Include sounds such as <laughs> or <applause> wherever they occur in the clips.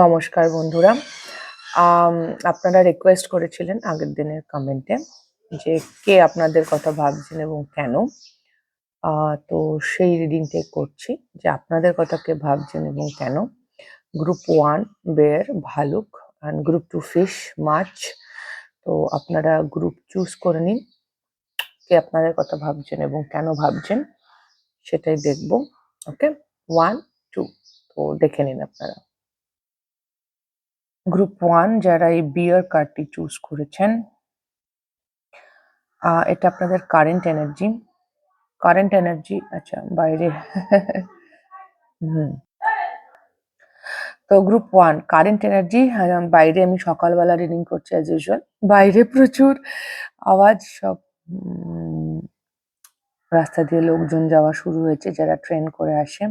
নমস্কার বন্ধুরা। আপনারা রিকোয়েস্ট করেছিলেন আগের দিনের কমেন্টে যে কে আপনাদের কথা ভাবছেন এবং কেন। তো সেই রিডিংটাই করছি যে আপনাদের কথা কে ভাবছেন এবং কেন। গ্রুপ ওয়ান বেয়ার ভালুক অ্যান্ড গ্রুপ টু ফিশ মাছ। তো আপনারা গ্রুপ চুজ করে নিন কে আপনাদের কথা ভাবছেন এবং কেন ভাবছেন, সেটাই দেখব ওকে ওয়ান টু তো দেখে নিন আপনারা। গ্রুপ ওয়ান যারা এই বিয়ার কার্ডটি চুজ করেছেন এটা আপনাদের কারেন্ট এনার্জি। কারেন্ট এনার্জি আচ্ছা বাইরে। হুম। তো গ্রুপ ওয়ান, কারেন্ট এনার্জি বাইরে আমি সকালবেলা রিডিং করছি অ্যাজ ইউজুয়াল বাইরে প্রচুর আওয়াজ, সব রাস্তা দিয়ে লোকজন যাওয়া শুরু হয়েছে যারা ট্রেন করে আসে।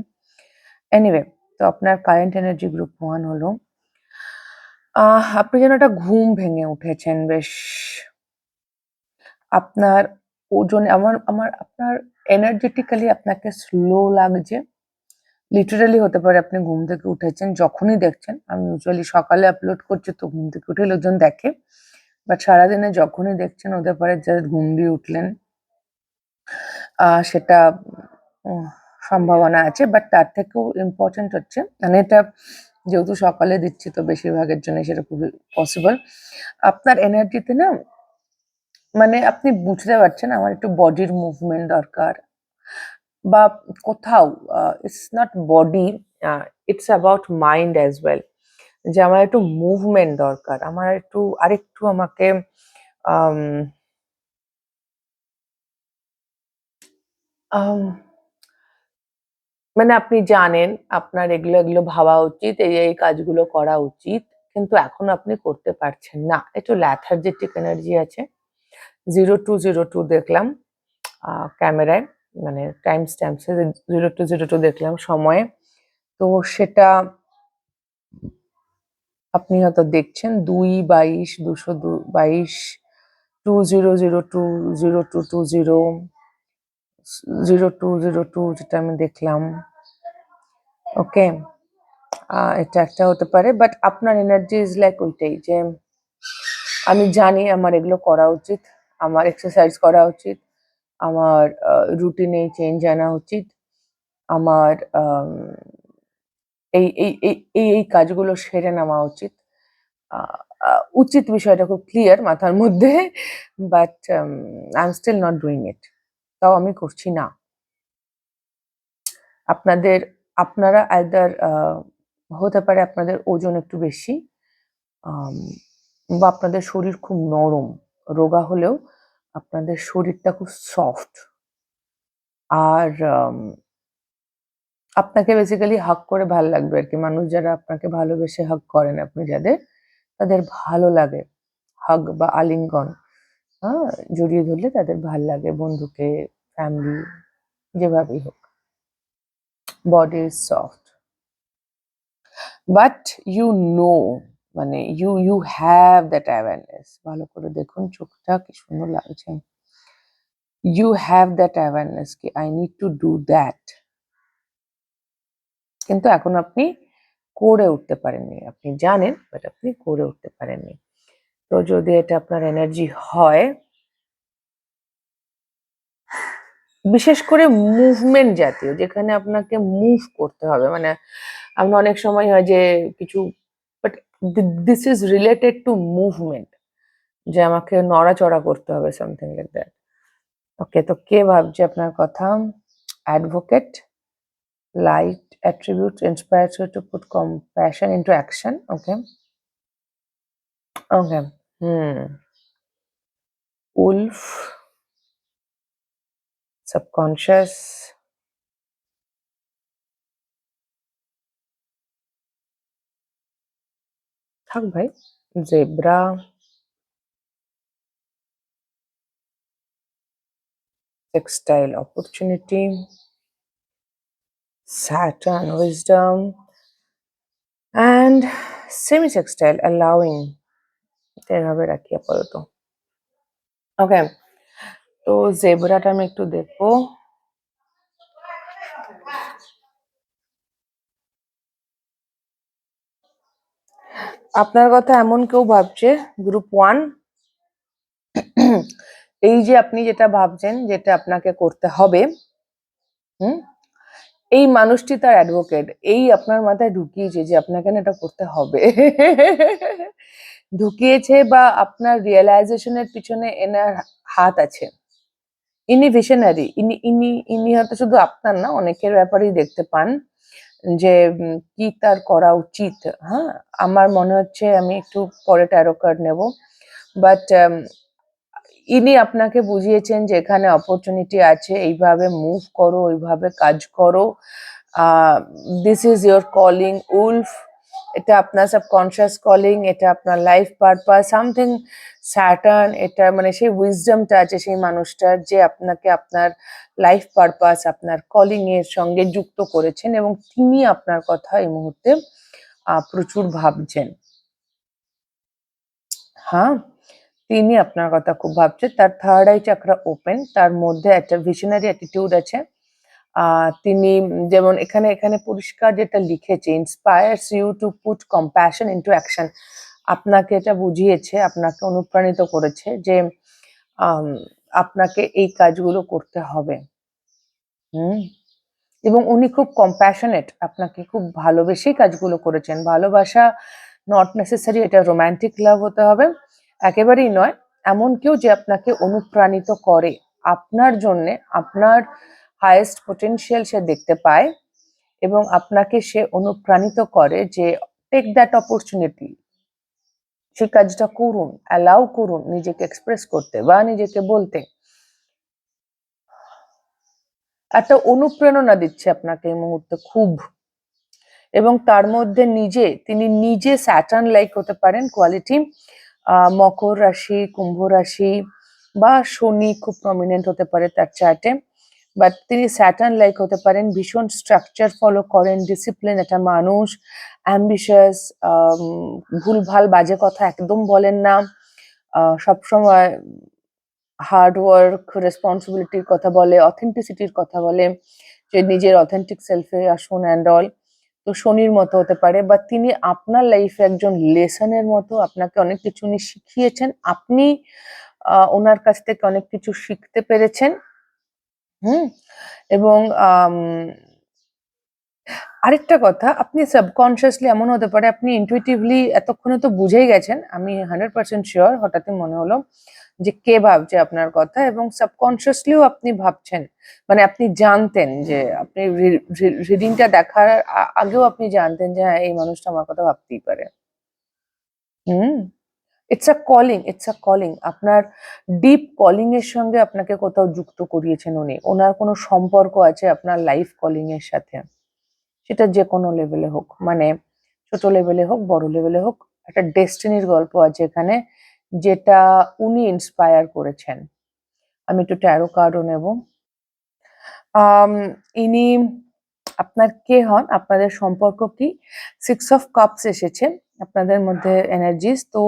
এনিওয়ে তো আপনার কারেন্ট এনার্জি গ্রুপ ওয়ান হলো আহ, আপনি যেন একটা ঘুম ভেঙে উঠেছেন বেশ। আপনার ওজন আমার আমার আপনার এনার্জেটিক্যালি আপনাকে স্লো লাগছে। লিটারালি হতে পারে আপনি ঘুম থেকে উঠেছেন যখনই দেখছেন আমি ইউজুয়ালি সকালে আপলোড করছি তো ঘুম থেকে উঠে লোকজন দেখে। বাট সারাদিনে যখনই দেখছেন হতে পারে জাস্ট ঘুম দিয়ে উঠলেন সেটা সম্ভাবনা আছে। বাট তার থেকেও ইম্পর্টেন্ট হচ্ছে মানে এটা যেহেতু সকালে দিচ্ছি তো বেশিরভাগের জন্য সেটা খুবই পসিবল আপনার এনার্জিতে না মানে আপনি বুঝতে পারছেন আমার একটু বডির মুভমেন্ট দরকার। বা কোথাও it's not body it's about mind as well যে আমার একটু মুভমেন্ট দরকার। আমার একটু আরেকটু আমাকে আম, আম, মানে আপনি জানেন আপনার এগুলো এগুলো ভাবা উচিত, এই এই কাজগুলো করা উচিত, কিন্তু এখন আপনি করতে পারছেন না। একটু ল্যাথার্জেটিক এনার্জি আছে। জিরো টু জিরো টু দেখলাম ক্যামেরায় মানে টাইম স্ট্যাম্পসে জিরো টু জিরো টু দেখলাম সময়ে। তো সেটা আপনি হয়তো দেখছেন, দুই বাইশ, দুশো দু, বাইশ two zero zero two zero two two zero zero two zero two যেটা আমি দেখলাম। ওকে এটা একটা হতে পারে বাট আপনার এনার্জি ইজ লাইক ওইটাই যে, আমি জানি আমার এগুলো করা উচিত, আমার এক্সারসাইজ করা উচিত, আমার রুটিনে চেঞ্জ আনা উচিত, আমার এই এই এই এই কাজগুলো সেরে নেওয়া উচিত। উচিত বিষয়টা খুব ক্লিয়ার মাথার মধ্যে but I am still not doing it তাও আমি করছি না। আপনাদের, আপনারা আইদার হতে পারে আপনাদের ওজন একটু বেশি বা আপনাদের শরীর খুব নরম, রোগা হলেও আপনাদের শরীরটা খুব সফট আর আপনাকে বেসিক্যালি হাক করে ভালো লাগবে আর কি। মানুষ যারা আপনাকে ভালোবেসে হাক করেন আপনি যাদের, তাদের ভালো লাগে। হাগ বা আলিঙ্গন হ্যাঁ জড়িয়ে ধরলে তাদের ভালো লাগে বন্ধুকে ফ্যামিলি যেভাবেই হোক। Body is soft but you know মানে you you have that awareness ভালো করে দেখুন চোখটা, কি সুন্দর লাগছে। ইউ হ্যাভ দ্যাট অ্যাওয়ারনেস কি I need to do that কিন্তু এখন আপনি করে উঠতে পারেননি। আপনি জানেন বাট আপনি করে উঠতে পারেননি। তো যদি এটা আপনার এনার্জি হয় বিশেষ করে মুভমেন্ট জাতীয়, যেখানে আপনাকে মুভ করতে হবে। মানে আমরা অনেক সময় হয় যে কিছু but this is related to movement যে আমাকে নড়াচড়া করতে হবে সামথিং লাইক দ্যাট ওকে তো কে ভাবছে আপনার কথা? Advocate light attribute inspires you to put compassion into action okay okay hmm wolf subconscious থাক ভাই zebra textile opportunity, Saturn wisdom, and semi-textile allowing এভাবে রাখি আপাতত ওকে তো জেব্রাটা আমি একটু দেখব। আপনার কথা এমন কেউ ভাবছে গ্রুপ ওয়ান এই যে আপনি যেটা ভাবছেন, যেটা আপনাকে করতে হবে, হুম? এই মানুষটি তার অ্যাডভোকেট এই আপনার মাথায় ঢুকিয়েছে যে আপনাকে না এটা করতে হবে। ঢুকিয়েছে বা আপনার রিয়েলাইজেশনের পিছনে এনার হাত আছে। ইনি ভিশনারি ইনি ইনি ইনি হয়তো শুধু আপনার না, অনেকের ব্যাপারেই দেখতে পান যে কি তার করা উচিত। হ্যাঁ আমার মনে হচ্ছে আমি একটু পরে ট্যারো কার্ড নেব। বাট ইনি আপনাকে বুঝিয়েছেন যে এখানে অপরচুনিটি আছে, এইভাবে মুভ করো, ওইভাবে কাজ করো। This is your calling wolf. এটা আপনার সাবকনশিয়াস কলিং এটা আপনার লাইফ পারপাস সামথিং স্যাটার্ন এটা মানে সেই উইজডমটা আছে সেই মানুষটার যে আপনাকে আপনার লাইফ পারপাস আপনার কলিং এর সঙ্গে যুক্ত করেছেন এবং তিনি আপনার কথা এই মুহূর্তে প্রচুর ভাবছেন। হ্যাঁ তিনি আপনার কথা খুব ভাবছে। তার থার্ড আই চাকরা ওপেন তার মধ্যে একটা ভিশনারি অ্যাটিটিউড আছে। তিনি যেমন এখানে এখানে পরিষ্কার যেটা লিখেছে inspires you to put compassion into action আপনাকে এটা বুঝিয়েছে, আপনাকে অনুপ্রাণিত করেছে যে আপনাকে এই কাজগুলো করতে হবে। হুম? এবং উনি খুব কম্প্যাশনেট আপনাকে খুব ভালোবেসেই কাজগুলো করেছেন। ভালোবাসা নট নেসেসারি এটা রোমান্টিক লাভ হতে হবে। একেবারেই নয়, এমন কেউ যে আপনাকে অনুপ্রাণিত করে। আপনার জন্যে, আপনার হায়েস্ট পোটেনশিয়াল সে দেখতে পায় এবং আপনাকে সে অনুপ্রাণিত করে যে টেক দ্যাট অপরচুনিটি সেই কাজটা করুন অ্যালাউ করুন, নিজেকে এক্সপ্রেস করতে বা নিজেকে বলতে। একটা অনুপ্রেরণা দিচ্ছে আপনাকে এই মুহূর্তে খুব। এবং তার মধ্যে নিজে, তিনি নিজে স্যাটার্ন লাইক হতে পারেন কোয়ালিটি মকর রাশি, কুম্ভ রাশি বা শনি খুব প্রমিনেন্ট হতে পারে তার চার্টে বাট তিনি স্যাটার্ন লাইক হতে পারেন, ভীষণ স্ট্রাকচার ফলো করেন ডিসিপ্লিন একটা মানুষ অ্যাম্বিশাস ভুলভাল বাজে কথা একদম বলেন না সবসময় হার্ড ওয়ার্ক রেসপন্সিবিলিটির কথা বলে অথেন্টিসিটির কথা বলে, যে নিজের অথেন্টিক সেলফে আসুন অ্যান্ড অল তো শনির মতো হতে পারে। বা তিনি আপনার লাইফে একজন লেসনের মতো, আপনাকে অনেক কিছু উনি শিখিয়েছেন। আপনি ওনার কাছ থেকে অনেক কিছু শিখতে পেরেছেন। হুম? এবং আরেকটা কথা, আপনি সাবকনসিয়াসলি এমন হতে পারে, আপনি ইনটুইটিভলি এতক্ষণে তো বুঝেই গেছেন, আমি হান্ড্রেড পার্সেন্ট শিওর হঠাৎই মনে হলো যে কে ভাবছে আপনার কথা এবং সাবকনসিয়াসলিও আপনি ভাবছেন। মানে আপনি জানতেন যে আপনি রিডিংটা দেখার আগেও আপনি জানতেন যে হ্যাঁ এই মানুষটা আমার কথা ভাবতেই পারে। হুম? It's a calling it's a calling আপনার ডিপ কলিং এর সঙ্গে আপনাকে কোথাও যুক্ত করিয়েছেন উনি। ওনার কোনো সম্পর্ক আছে আপনার লাইফ কলিং এর সাথে? সেটা যে কোনো লেভেলে হোক মানে ছোট লেভেলে হোক, বড় লেভেলে হোক, একটা ডেস্টিনির গল্প আছে এখানে, যেটা উনি ইন্সপায়ার করেছেন। আমি একটু ট্যারো কার্ডও নেব। ইনি আপনার কে হন? আপনাদের সম্পর্ক কি? সিক্স অফ কাপস এসেছে আপনাদের মধ্যে এনার্জিস তো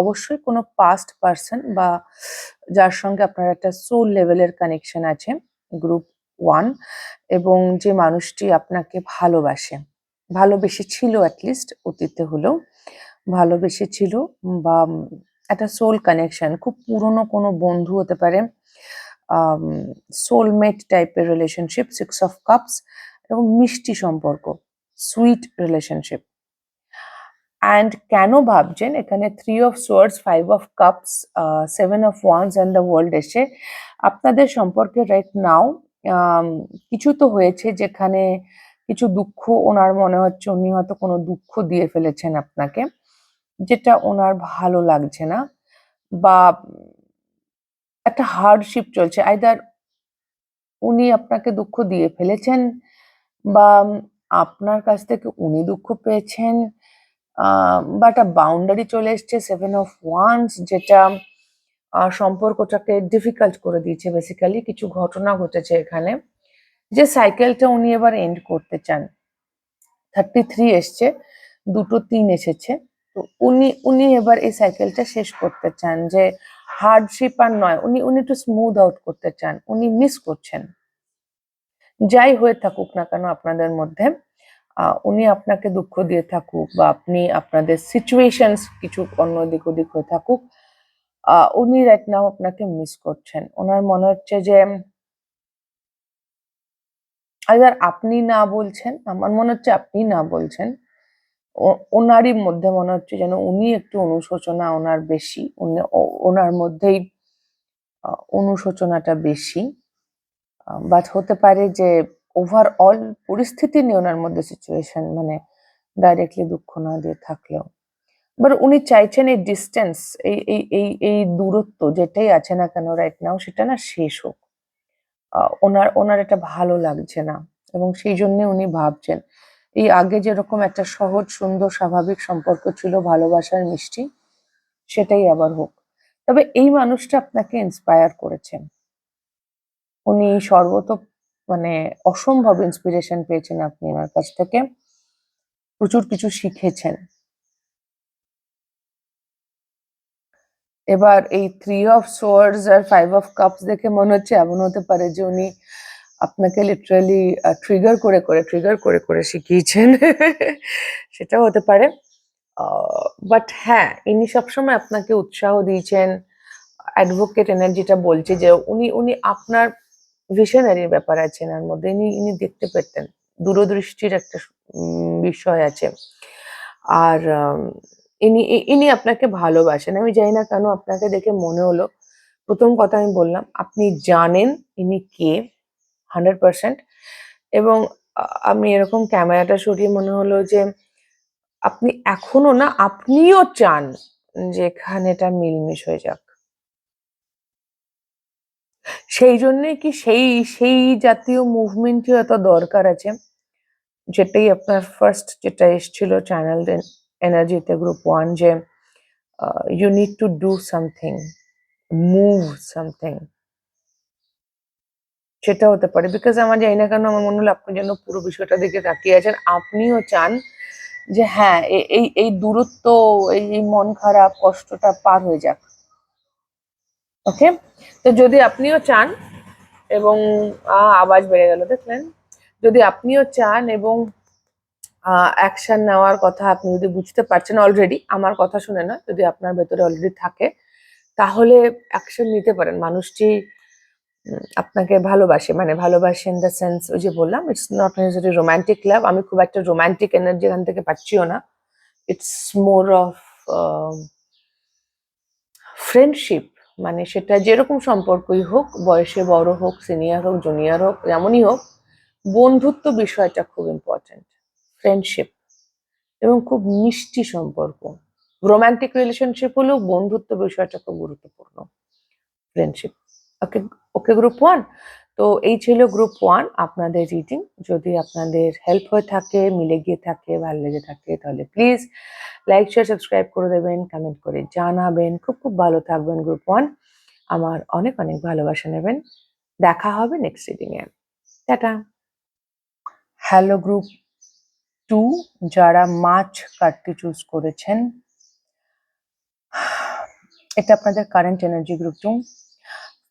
অবশ্যই কোনো পাস্ট পার্সন বা যার সঙ্গে আপনার একটা সোল লেভেলের কানেকশন আছে গ্রুপ ওয়ান এবং যে মানুষটি আপনাকে ভালোবাসে। ভালোবেসে ছিল অ্যাটলিস্ট অতীতে হলেও, ভালোবেসে ছিল বা একটা সোল কানেকশন খুব পুরনো কোনো বন্ধু হতে পারে সোলমেট টাইপের রিলেশনশিপ সিক্স অফ কাপস এবং মিষ্টি সম্পর্ক সুইট রিলেশনশিপ অ্যান্ড কেন ভাবছেন? এখানে three of swords five of cups seven of wands and the world এসে আপনাদের সম্পর্কে রাইট নাও কিছু তো হয়েছে যেখানে কিছু দুঃখ ওনার মনে হচ্ছে উনি হয়তো কোনো দুঃখ দিয়ে ফেলেছেন আপনাকে, যেটা ওনার ভালো লাগছে না বা একটা হার্ডশিপ চলছে। আইদার উনি আপনাকে দুঃখ দিয়ে ফেলেছেন বা আপনার কাছ থেকে উনি দুঃখ পেয়েছেন বা একটা বাউন্ডারি চলে এসছে সেভেন অফ ওয়ান্স যেটা সম্পর্কটাকে ডিফিকাল্ট করে দিয়েছে বেসিক্যালি কিছু ঘটনা ঘটেছে এখানে, যে সাইকেলটা উনি এবার এন্ড করতে চান। থার্টি থ্রি এসছে, দুটো তিন এসেছে, তো উনি উনি এবার এই সাইকেলটা শেষ করতে চান, যে হার্ডশিপ আর নয়, উনি উনি একটু স্মুথ আউট করতে চান, উনি মিস করছেন। যাই হয়ে থাকুক না কেন আপনাদের মধ্যে উনি আপনাকে দুঃখ দিয়ে থাকুক বা আপনি আপনাদের সিচুয়েশনস কিছু অন্য দিক ওদিক হয়ে থাকুক উনি রাইট নাও আপনাকে মিস করছেন। ওনার মনে হচ্ছে যে আইদার আপনি না বলছেন, আমার মনে হচ্ছে আপনি না বলছেন ওনারই মধ্যে মনে হচ্ছে যেন উনি একটু অনুশোচনা ওনার বেশি ওনার মধ্যেই অনুশোচনাটা বেশি। বাট হতে পারে যে ওভারঅল পরিস্থিতি নিয়ে ওনার মধ্যে সিচুয়েশন মানে ডাইরেক্টলি দুঃখ না দিয়ে থাকলেও। বাট উনি চাইছেন এই ডিস্টেন্স এই এই এই এই দূরত্ব যেটাই আছে না কেন রাইট নাও সেটা না শেষ হোক। ওনার ওনার এটা ভালো লাগছে না এবং সেই জন্য উনি ভাবছেন, এই আগে যেরকম একটা সহজ, সুন্দর, স্বাভাবিক সম্পর্ক ছিল, ভালোবাসার মিষ্টি, সেটাই আবার হোক। তবে এই মানুষটা আপনাকে ইন্সপায়ার করেছেন। উনি সর্বত মানে অসম্ভব ইন্সপিরেশন পেয়েছেন আপনি আমার কাছ থেকে। প্রচুর কিছু শিখেছেন। এবার এই থ্রি অফ সোয়ার্স আর ফাইভ অফ কাপস দেখে মনে হচ্ছে এমন হতে পারে যে উনি আপনাকে লিটারালি ট্রিগার করে করে ট্রিগার করে করে শিখিয়েছেন। <laughs> সেটাও হতে পারে। বাট হ্যাঁ ইনি সবসময় আপনাকে উৎসাহ দিয়েছেন। অ্যাডভোকেট এনার্জিটা বলছে যে উনি উনি আপনার ভিশনারির ব্যাপার আছে এনার মধ্যে। ইনি ইনি দেখতে পেতেন, দূরদৃষ্টির একটা বিষয় আছে। আর ইনি ইনি আপনাকে ভালোবাসেন। আমি জানি না কেন আপনাকে দেখে মনে হলো। প্রথম কথা আমি বললাম, আপনি জানেন ইনি কে, হান্ড্রেড পার্সেন্ট। এবং আমি এরকম ক্যামেরাটা সরিয়ে মনে হলো যে, আপনি এখনও না, আপনিও চান যে এখানে এটা মিলমিশ হয়ে যাক। সেই জন্যই কি সেই সেই জাতীয় মুভমেন্টই এত দরকার আছে। যেটাই আপনার ফার্স্ট যেটা এসেছিল চ্যানেল এনার্জিতে গ্রুপ ওয়ান যে you need to do something move something সেটা হতে পারে। বিকজ আমার জানি না কেন আমার মনে হলো আপনি যেন পুরো বিষয়টা দিকে তাকিয়ে আছেন। আপনিও চান যে হ্যাঁ এই এই দূরত্ব, এই মন খারাপ, কষ্টটা পার হয়ে যাক। ওকে তো যদি আপনিও চান এবং আওয়াজ বেড়ে গেল, দেখলেন? যদি আপনিও চান এবং অ্যাকশন নেওয়ার কথা আপনি যদি বুঝতে পারছেন অলরেডি আমার কথা শুনে না, যদি আপনার ভেতরে অলরেডি থাকে, তাহলে অ্যাকশন নিতে পারেন। মানুষটি আপনাকে ভালোবাসে মানে ভালোবাসে ইন দ্য সেন্স ওই যে বললাম it's not necessary romantic love আমি খুব একটা রোমান্টিক এনার্জি এখান থেকে পাচ্ছিও না। ইটস মোর অফ ফ্রেন্ডশিপ মানে সেটা যেরকম সম্পর্কই হোক, বয়সে বড় হোক সিনিয়র হোক জুনিয়র হোক, যেমনই হোক, বন্ধুত্ব বিষয়টা খুব ইম্পর্ট্যান্ট ফ্রেন্ডশিপ এবং খুব মিষ্টি সম্পর্ক। রোম্যান্টিক রিলেশনশিপ হলেও বন্ধুত্ব বিষয়টা খুব গুরুত্বপূর্ণ। Friendship okay okay group one তো এই ছিল গ্রুপ ওয়ান আপনাদের রিডিং যদি আপনাদের হেল্প হয়ে থাকে, মিলে গিয়ে থাকে, ভালো লেগে থাকে, তাহলে প্লিজ লাইক শেয়ার সাবস্ক্রাইব করে দেবেন কমেন্ট করে জানাবেন। খুব খুব ভালো থাকবেন গ্রুপ ওয়ান আমার অনেক অনেক ভালোবাসা নেবেন। দেখা হবে নেক্সট রিডিং এ। টাটা। হ্যালো গ্রুপ টু যারা মাছ কাটতে চুজ করেছেন, এটা আপনাদের current energy group two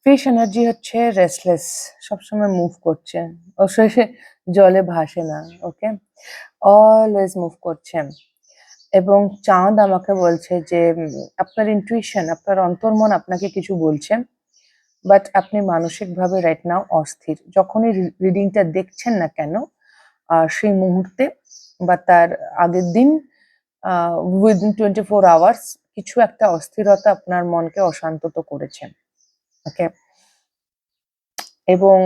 fish energy হচ্ছে রেস্টলেস সবসময় মুভ করছে। ও জলে ভাসে না ওকে অলওয়েজ মুভ করছে। এবং চাঁদ আমাকে বলছে যে আপনার ইনটুইশন আপনার অন্তর্মন আপনাকে কিছু বলছে বাট আপনি মানসিকভাবে রাইট নাও অস্থির। যখনই রিডিংটা দেখছেন না কেন সেই মুহূর্তে বা তার আগের দিন উইদিন টোয়েন্টি ফোর আওয়ার্স কিছু একটা অস্থিরতা আপনার মনকে অশান্ত করেছে। ওকে? এবং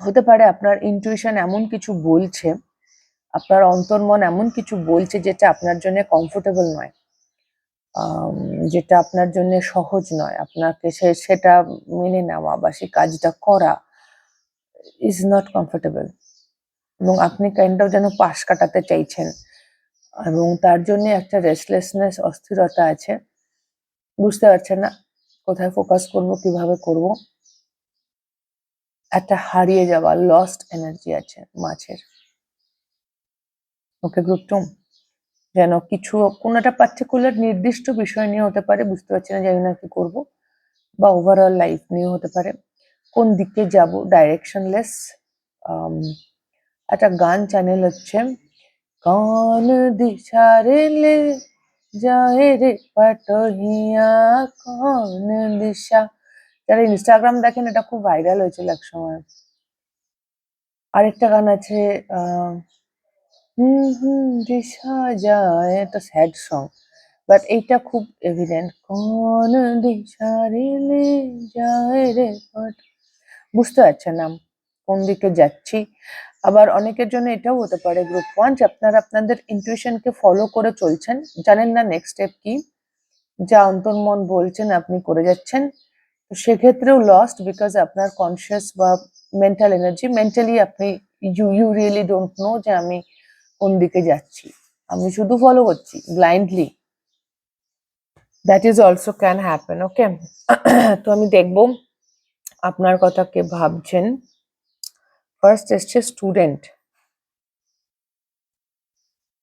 হতে পারে আপনার ইনটুইশন এমন কিছু বলছে, আপনার অন্তর্মন এমন কিছু বলছে যেটা আপনার জন্য কমফোর্টেবল নয় যেটা আপনার জন্য সহজ নয়, আপনাকে সে- সেটা মেনে নেওয়া বা সেই কাজটা করা ইজ নট কমফোর্টেবল এবং আপনি কাইন্ড অফ যেন পাশ কাটাতে চাইছেন এবং তার জন্য একটা রেস্টলেসনেস অস্থিরতা আছে, বুঝতে পারছেন না? কোথায় ফোকাস করব, কীভাবে করব? একটা হারিয়ে যাওয়া লস্ট এনার্জি আছে মাছের। ওকে গ্রুপ টু যেন কিছু, কোনো একটা পার্টিকুলার নির্দিষ্ট বিষয় নিয়ে হতে পারে, বুঝতে পারছি না জানি না কি করব, বা ওভারঅল লাইফ নিয়ে হতে পারে। কোন দিকে যাব ডাইরেকশনলেস একটা গান চ্যানেল হচ্ছে কন দিশারে যায় রে পাটহিয়া কন দিশা যারা ইনস্টাগ্রাম দেখেন, এটা খুব ভাইরাল হয়েছিল এক সময় আরেকটা গান আছে হুম হুম, দিশা যায় একটা স্যাড সং বাট এইটা খুব এভিডেন্ট কোন দিশা রেলে যায় রে বুঝতে পারছেন না কোন দিকে যাচ্ছি? আবার অনেকের জন্য এটাও হতে পারে গ্রুপ ওয়ান যে আপনারা আপনাদের ইনটিউশনকে ফলো করে চলছেন। জানেন না নেক্সট স্টেপ কি? যা অন্তর্মন বলছেন আপনি করে যাচ্ছেন। তো সেক্ষেত্রেও লস্ট বিকজ আপনার কনসিয়াস বা মেন্টাল এনার্জি মেন্টালি আপনি you you really don't know যে আমি কোন দিকে যাচ্ছি। আমি শুধু ফলো করছি blindly that is also can happen okay তো আমি দেখব আপনার কথা কে ভাবছেন। ফার্স্ট এসছে student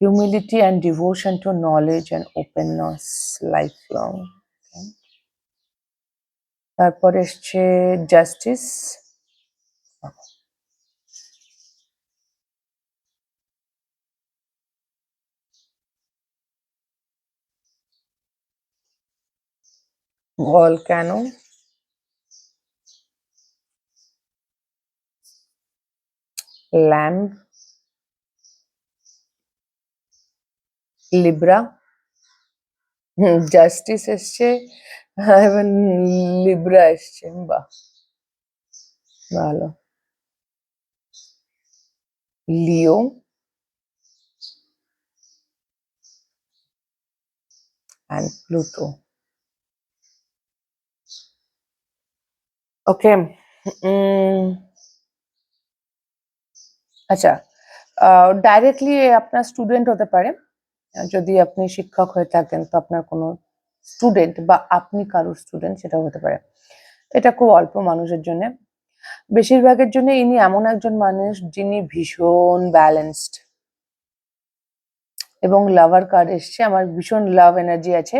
humility and devotion to knowledge and openness lifelong okay. তারপর এসছে justice volcano Lamb Libra justice এসছে। <laughs> এবার লিব্রা এসছে। বাহ ভালো। লিও and Pluto. ওকে আচ্ছা ডাইরেক্টলি আপনার স্টুডেন্ট হতে পারে। যদি আপনি শিক্ষক হয়ে থাকেন, তো আপনার কোনো স্টুডেন্ট বা আপনি কারোর স্টুডেন্ট সেটাও হতে পারে। এটা খুব অল্প মানুষের জন্য। বেশিরভাগের জন্য ইনি এমন একজন মানুষ যিনি ভীষণ ব্যালেন্সড এবং লাভার কার্ড এসছে। আমার ভীষণ লাভ এনার্জি আছে।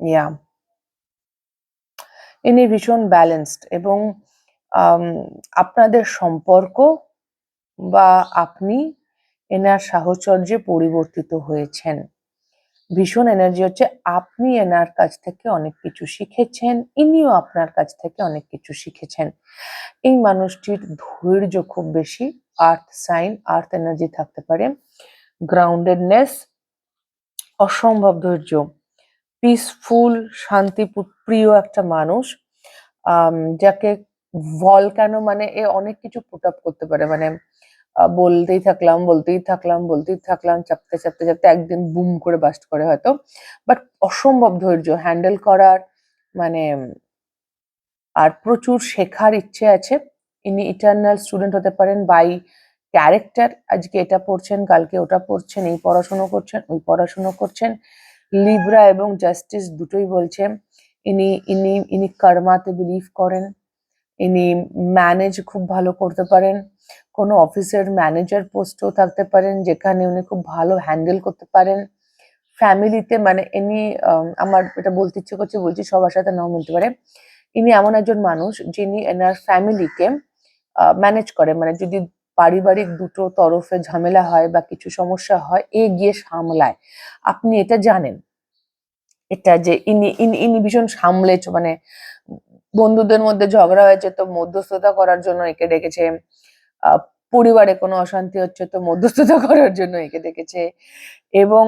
ইয়া ইনি ভীষণ ব্যালেন্সড এবং আপনাদের সম্পর্ক বা আপনি এনার সাহচর্যে পরিবর্তিত হয়েছেন। ভীষণ এনার্জি হচ্ছে, আপনি এনার কাছ থেকে অনেক কিছু শিখেছেন, ইনিও আপনার কাছ থেকে অনেক কিছু শিখেছেন। এই মানুষটির ধৈর্য খুব বেশি আর্থ সাইন আর্থ এনার্জি থাকতে পারে। গ্রাউন্ডেডনেস অসম্ভব ধৈর্য পিসফুল শান্তি প্রিয় একটা মানুষ যাকে ভলক্যানো মানে এ অনেক কিছু পুট আপ করতে পারে। মানে বলতেই থাকলাম বলতেই থাকলাম বলতেই থাকলাম, চাপতে চাপতে চাপতে একদিন বুম করে বাস্ট করে হয়তো। বাট অসম্ভব ধৈর্য হ্যান্ডেল করার মানে আর প্রচুর শেখার ইচ্ছে আছে। ইনি ইটার্নাল স্টুডেন্ট হতে পারেন বাই ক্যারেক্টার আজকে এটা পড়ছেন, কালকে ওটা পড়ছেন, এই পড়াশুনো করছেন, ওই পড়াশুনো করছেন। লিব্রা এবং জাস্টিস দুটোই বলছে, ইনি ইনি ইনি কর্মাতে বিলিভ করেন। ইনি ম্যানেজ খুব ভালো করতে পারেন। কোনো অফিসের ম্যানেজার পোস্টও থাকতে পারেন যেখানে উনি খুব ভালো হ্যান্ডেল করতে পারেন। ফ্যামিলিতে মানে আম, আমার এটা বলতে ইচ্ছে করছে বলছি সবার সাথে নাও মিলতে পারে। ইনি এমন একজন মানুষ যিনি এনার ফ্যামিলিকে ম্যানেজ করে। মানে যদি পারিবারিক দুটো তরফে ঝামেলা হয় বা কিছু সমস্যা হয় এ গিয়ে সামলায়। আপনি এটা জানেন। এটা যে ইনি ইনি ইনি ভীষণ সামলেছ মানে বন্ধুদের মধ্যে ঝগড়া হয়েছে, তো মধ্যস্থতা করার জন্য একে ডেকেছে। পরিবারে কোনো অশান্তি হচ্ছে, তো মধ্যস্থতা <laughs> করার জন্য একে ডেকেছে। এবং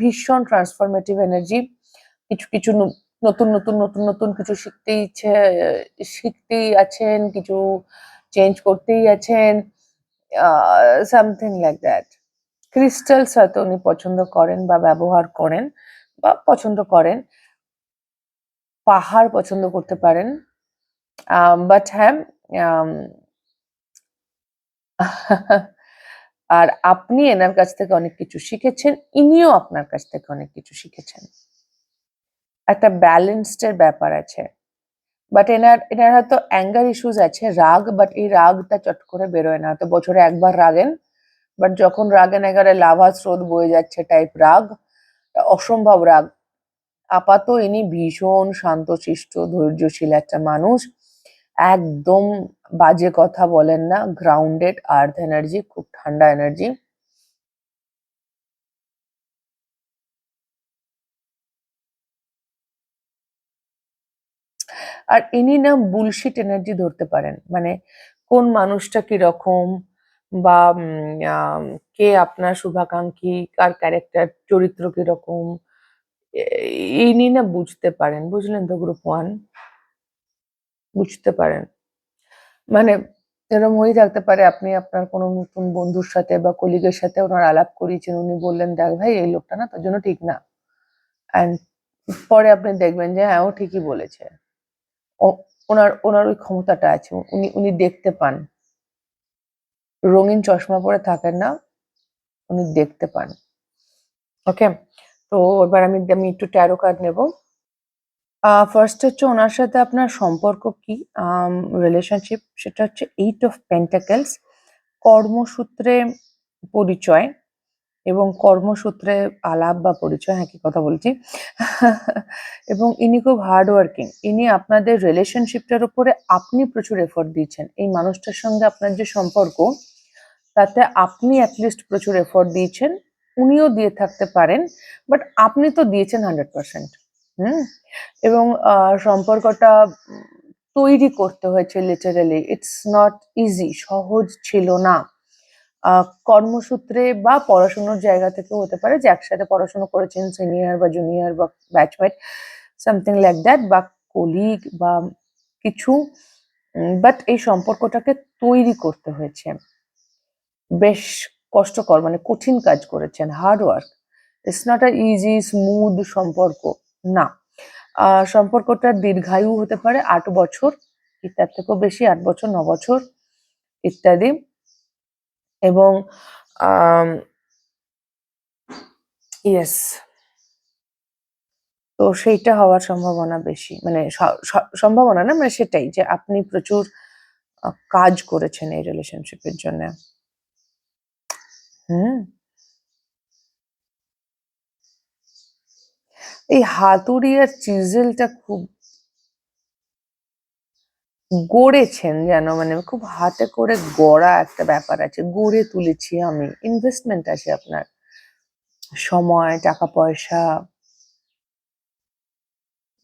ভীষণ ট্রান্সফরমেটিভ এনার্জি কিছু কিছু নতুন নতুন নতুন নতুন কিছু শিখতেই ইচ্ছে, শিখতেই আছেন, কিছু চেঞ্জ করতেই আছেন সামথিং লাইক দ্যাট ক্রিস্টালস হয়তো উনি পছন্দ করেন বা ব্যবহার করেন বা পছন্দ করেন। পাহাড় পছন্দ করতে পারেন। বাট হ্যাঁ <laughs> আর আপনি এনার কাছ থেকে অনেক কিছু শিখেছেন, ইনিও আপনার কাছ থেকে অনেক কিছু শিখেছেন। একটা ব্যালেন্সড এর ব্যাপার আছে। বাট এনার এনার হয়তো অ্যাঙ্গার ইস্যুস আছে, রাগ বাট এই রাগটা চট করে বেরোয় না। হয়তো বছরে একবার রাগেন বাট যখন রাগেন এগারে লাভা স্রোত বয়ে যাচ্ছে টাইপ রাগ, অসম্ভব রাগ। আপাতত ইনি ভীষণ শান্তশিষ্ট, ধৈর্যশীল একটা মানুষ। একদম বাজে কথা বলেন না গ্রাউন্ডেড আর্থ এনার্জি খুব ঠান্ডা এনার্জি আর ইনি না বুলশিট এনার্জি ধরতে পারেন। মানে কোন মানুষটা কীরকম বা কে আপনার শুভাকাঙ্ক্ষী, কার ক্যারেক্টার চরিত্র কীরকম ইনি না বুঝতে পারেন। বুঝলেন তো গ্রুপ ওয়ান? বুঝতে পারেন। মানে এরকম হয়ে থাকতে পারে, আপনি আপনার কোনো নতুন বন্ধুর সাথে বা কলিগের সাথে ওনার আলাপ করিয়েছেন, উনি বললেন, দেখ ভাই, এই লোকটা না তোর জন্য ঠিক না। অ্যান্ড পরে আপনি দেখবেন যে হ্যাঁ ও ঠিকই বলেছে। ওনার ওনার ওই ক্ষমতাটা আছে উনি উনি দেখতে পান। রঙিন চশমা পরে থাকেন না, উনি দেখতে পান। ওকে তো এবার আমি আমি একটু ট্যারো কার্ড নেব। ফার্স্ট হচ্ছে ওনার সাথে আপনার সম্পর্ক কি? রিলেশনশিপ সেটা হচ্ছে এইট অফ পেন্টাকেলস কর্মসূত্রে পরিচয় এবং কর্মসূত্রে আলাপ বা পরিচয় হ্যাঁ কি কথা বলছি? <laughs> এবং ইনি খুব হার্ড ওয়ার্কিং ইনি আপনাদের রিলেশনশিপটার উপরে আপনি প্রচুর এফোর্ট দিয়েছেন। এই মানুষটার সঙ্গে আপনার যে সম্পর্ক, তাতে আপনি অ্যাটলিস্ট প্রচুর এফোর্ট দিয়েছেন। উনিও দিয়ে থাকতে পারেন বাট আপনি তো দিয়েছেন হান্ড্রেড পার্সেন্ট হুম? এবং সম্পর্কটা তৈরি করতে হয়েছে লিটারালি ইটস নট ইজি সহজ ছিল না। কর্মসূত্রে বা পড়াশোনার জায়গা থেকে হতে পারে যে একসাথে পড়াশোনা করেছেন সিনিয়র বা জুনিয়র বা ব্যাচমেট সামথিং লাইক দ্যাট বা কলিগ বা কিছু বাট এই সম্পর্কটাকে তৈরি করতে হয়েছে। বেশ কষ্টকর মানে কঠিন কাজ করেছেন hard work it's not a easy smooth সম্পর্ক, না। সম্পর্কটা দীর্ঘায়ু হতে পারে, আট বছর কি তার থেকেও বেশি, আট বছর, ন বছর, ইত্যাদি। এবং ইয়েস তো সেইটা হওয়ার সম্ভাবনা বেশি মানে সম্ভাবনা না মানে সেটাই যে আপনি প্রচুর কাজ করেছেন এই রিলেশনশিপের জন্য। হুম এই হাতুড়ি আর চিজেলটা খুব গড়েছেন যেন মানে খুব হাতে করে গড়া একটা ব্যাপার আছে। গড়ে তুলেছি আমি। ইনভেস্টমেন্ট আছে আপনার। সময়, টাকা, পয়সা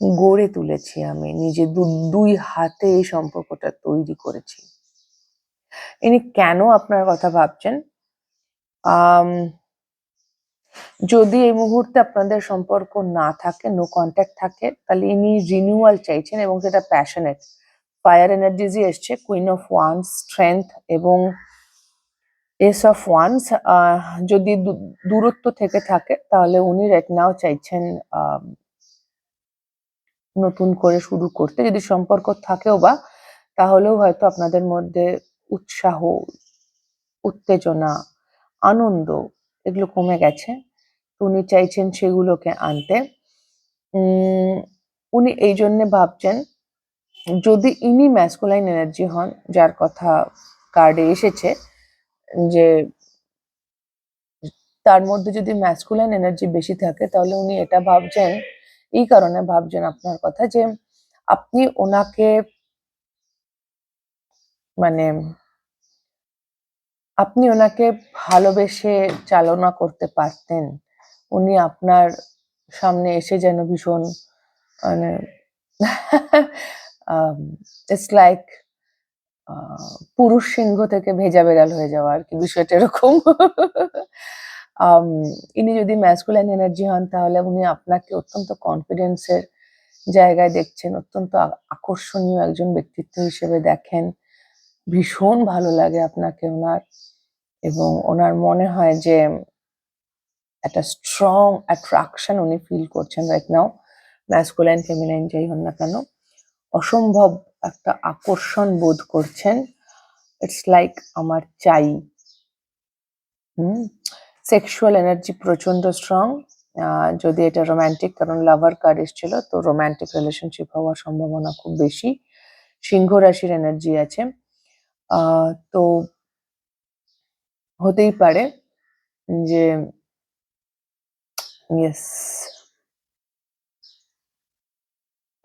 গড়ে তুলেছি আমি। নিজে দুই হাতে এই সম্পর্কটা তৈরি করেছি। ইনি কেন আপনার কথা ভাবছেন? যদি এই মুহূর্তে আপনাদের সম্পর্ক না থাকে নো কন্ট্যাক্ট থাকে, তাহলে ইনি রিনিউয়াল চাইছেন এবং সেটা প্যাশনেট ফায়ার এনার্জিজই এসছে কুইন অফ ওয়ান্স স্ট্রেংথ এবং এস অফ ওয়ান্স যদি দূরত্ব থেকে থাকে, তাহলে উনি রাইট নাও চাইছেন নতুন করে শুরু করতে। যদি সম্পর্ক থাকেও বা, তাহলেও হয়তো আপনাদের মধ্যে উৎসাহ, উত্তেজনা আনন্দ, এগুলো কমে গেছে। উনি চাইছেন সেগুলোকে আনতে। উনি এই জন্যে ভাবছেন, যদি ইনি ম্যাসকুলাইন এনার্জি হন, যার কথা কার্ডে এসেছে, যে তার মধ্যে যদি ম্যাসকুলাইন এনার্জি বেশি থাকে, তাহলে উনি এটা ভাবছেন, এই কারণে ভাবছেন আপনার কথা যে, আপনি ওনাকে মানে আপনি ওনাকে ভালোবেসে চালনা করতে পারতেন। উনি আপনার সামনে এসে যেন ভীষণ মানে ইটস লাইক পুরুষ সিংহ থেকে ভেজা বেড়াল হয়ে যাওয়া আর কি বিষয়টা এরকম। ইনি যদি ম্যাসকুলাইন এনার্জি হন তাহলে উনি আপনাকে অত্যন্ত কনফিডেন্সের জায়গায় দেখছেন, অত্যন্ত আকর্ষণীয় একজন ব্যক্তিত্ব হিসেবে দেখেন। ভীষণ ভালো লাগে আপনাকে ওনার। এবং ওনার মনে হয় যে একটা স্ট্রং অ্যাট্রাকশন উনি ফিল করছেন রাইট নাও ম্যাসকুলাইন ফেমিনাইন যাই হন না কেন, অসম্ভব একটা আকর্ষণ বোধ করছেন। ইটস লাইক আমার চাই। হুম? সেক্সুয়াল এনার্জি প্রচণ্ড স্ট্রং যদি এটা রোমান্টিক কারণ লাভার কার্ড এসেছিল, তো রোম্যান্টিক রিলেশনশিপ হওয়ার সম্ভাবনা খুব বেশি। সিংহ রাশির এনার্জি আছে। তো হতেই পারে যে ইয়েস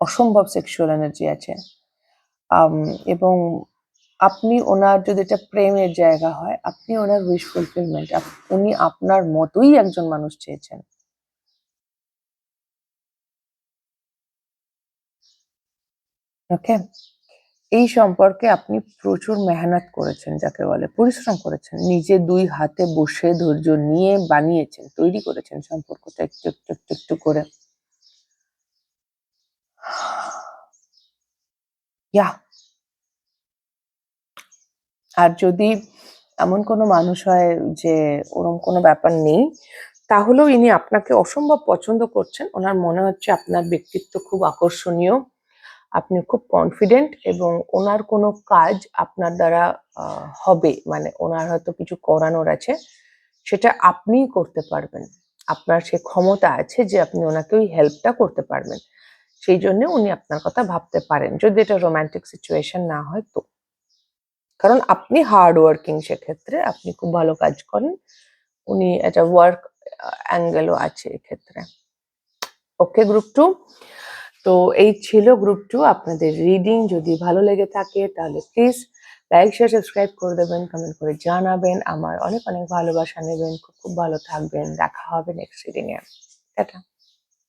অসম্ভব সেক্সুয়াল এনার্জি আছে। এবং আপনি ওনার যদি এটা প্রেমের জায়গা হয়, আপনি ওনার উইশ ফুলফিলমেন্ট উনি আপনার মতোই একজন মানুষ চেয়েছেন। ওকে এই সম্পর্কে আপনি প্রচুর মেহনত করেছেন, যাকে বলে পরিশ্রম করেছেন। নিজে দুই হাতে বসে ধৈর্য নিয়ে বানিয়েছেন, তৈরি করেছেন সম্পর্কটা একটু একটু একটু একটু করে। আর যদি এমন কোনো মানুষ হয় যে ওরম কোনো ব্যাপার নেই, তাহলেও ইনি আপনাকে অসম্ভব পছন্দ করছেন। ওনার মনে হচ্ছে আপনার ব্যক্তিত্ব খুব আকর্ষণীয়। আপনি খুব কনফিডেন্ট এবং ওনার কোনো কাজ আপনার দ্বারা হবে। মানে ওনার হয়তো কিছু করানোর আছে, সেটা আপনিই করতে পারবেন। আপনার সে ক্ষমতা আছে যে আপনি ওনাকে ওই হেল্পটা করতে পারবেন। সেই জন্য উনি আপনার কথা ভাবতে পারেন। যদি এটা রোম্যান্টিক সিচুয়েশন না হয় তো। কারণ আপনি হার্ড ওয়ার্কিং সেক্ষেত্রে, আপনি খুব ভালো কাজ করেন। উনি একটা ওয়ার্ক অ্যাঙ্গেলও আছে এক্ষেত্রে। ওকে গ্রুপ টু তো এই ছিল গ্রুপ টু আপনাদের রিডিং যদি ভালো লেগে থাকে তাহলে প্লিজ লাইক শেয়ার সাবস্ক্রাইব করে দেবেন কমেন্ট করে জানাবেন। আমার অনেক অনেক ভালোবাসা নেবেন। খুব খুব ভালো থাকবেন। দেখা হবে নেক্সট রিডিং এ। টাটা।